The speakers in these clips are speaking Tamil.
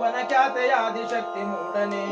Bhuvana ಖ್ಯಾತೆಯ Adishakti ಮೂಡನೆ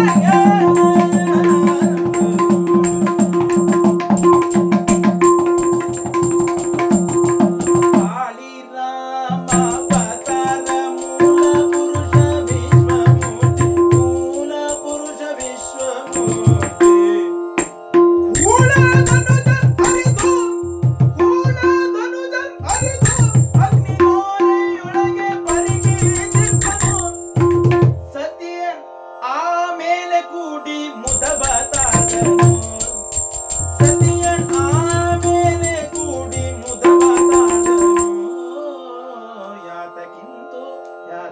Yeah.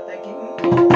thank you.